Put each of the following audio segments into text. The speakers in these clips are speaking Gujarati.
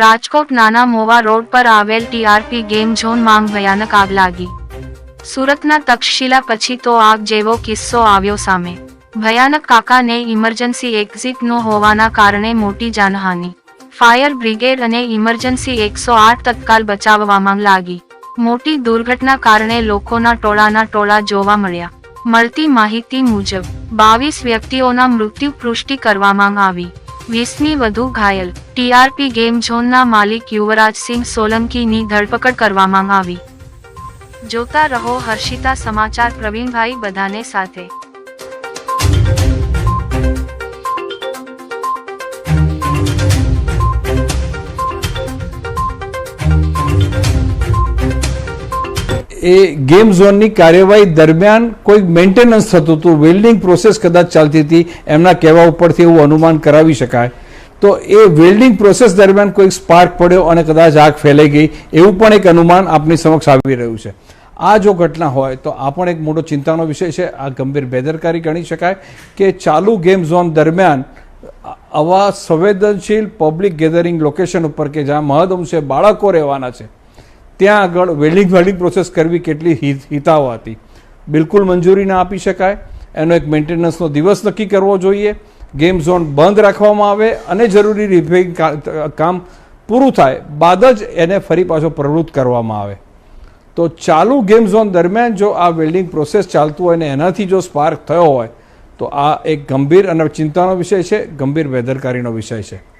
રાજકોટ નાના મોવા રોડ પર આવેલ ટીઆરપી ગેમ ઝોન માંગ ભયાનક આગ લાગી. સુરતના તક્ષશિલા પછી તો આગ જેવો કિસ્સો આવ્યો સામે. ભયાનક કાકાને ઇમરજન્સી એક્ઝિટ ન હોવાના કારણે મોટી જાનહાનિ. ફાયર બ્રિગેડ અને ઇમરજન્સી એકસો આઠ તત્કાલ બચાવવામાં લાગી. મોટી દુર્ઘટના કારણે લોકોના ટોળાના ટોળા જોવા મળ્યા. મળતી માહિતી મુજબ, બાવીસ વ્યક્તિઓના મૃત્યુ પુષ્ટિ કરવામાં આવી. વીસમી વધુ ઘાયલ. ટીઆરપી ગેમ ઝોનના માલિક યુવરાજસિંહ સોલંકીની ધરપકડ કરવામાં આવી. જોતા રહો હર્ષિતા સમાચાર પ્રવીણભાઈ બધાને સાથે. એ ગેમ ઝોનની કાર્યવાહી દરમિયાન કોઈ મેન્ટેનન્સ થતું હતું વેલ્ડિંગ પ્રોસેસ કદાચ ચાલતી હતી, એમના કહેવા ઉપરથી એવું અનુમાન કરાવી શકાય. તો એ વેલ્ડિંગ પ્રોસેસ દરમિયાન કોઈક સ્પાર્ક પડ્યો અને કદાચ આગ ફેલાઈ ગઈ, એવું પણ એક અનુમાન આપની સમક્ષ આવી રહ્યું છે. આ જો ઘટના હોય તો આ પણ એક મોટો ચિંતાનો વિષય છે. આ ગંભીર બેદરકારી ગણી શકાય કે ચાલુ ગેમ ઝોન દરમિયાન આવા સંવેદનશીલ પબ્લિક ગેધરિંગ લોકેશન ઉપર કે જ્યાં મહદઅંશે બાળકો રહેવાના છે ત્યાં આગળ વેલ્ડિંગ વેલ્ડિંગ પ્રોસેસ કરવી કેટલી હિત- હિતાવ હતી. બિલકુલ મંજૂરી ના આપી શકાય. એનો એક મેન્ટેનન્સનો દિવસ નક્કી કરવો જોઈએ. ગેમ ઝોન બંધ રાખવામાં આવે અને જરૂરી રિપેરિંગ કામ પૂરું થાય. બાદ જ એને ફરી પાછો પ્રવૃત્ત કરવામાં આવે. તો ચાલુ ગેમ ઝોન દરમિયાન જો આ વેલ્ડિંગ પ્રોસેસ ચાલતું હોય ને એનાથી જો સ્પાર્ક થયો હોય, તો આ એક ગંભીર અને ચિંતાનો વિષય છે, ગંભીર બેદરકારીનો વિષય છે.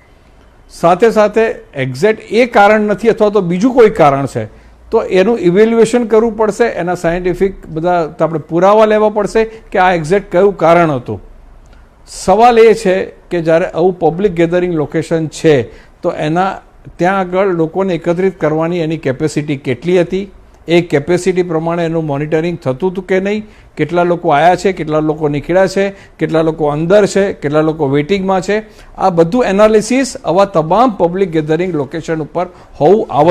સાથે સાથે એક્ઝેક્ટ એ કારણ નથી અથવા તો બીજું કોઈ કારણ છે, તો એનું ઇવેલ્યુએશન કરવું પડશે, એના સાયન્ટિફિક બધા આપણે પુરાવા લેવા પડશે કે આ એક્ઝેક્ટ કયું કારણ હતું. સવાલ એ છે કે જ્યારે આવું પબ્લિક ગેધરિંગ લોકેશન છે, તો એના ત્યાં આગળ લોકોને એકત્રિત કરવાની એની કેપેસિટી કેટલી હતી? એ કેપેસિટી પ્રમાણે એનું મોનિટરિંગ થતું હતું કે નહીં? કેટલા લોકો આવ્યા છે? કેટલા લોકો નીકળ્યા છે? કેટલા લોકો અંદર છે? કેટલા લોકો વેઇટિંગમાં છે? આ બધું એનાલિસિસ આવા તમામ પબ્લિક ગેધરિંગ લોકેશન ઉપર હોવું આવશ્યક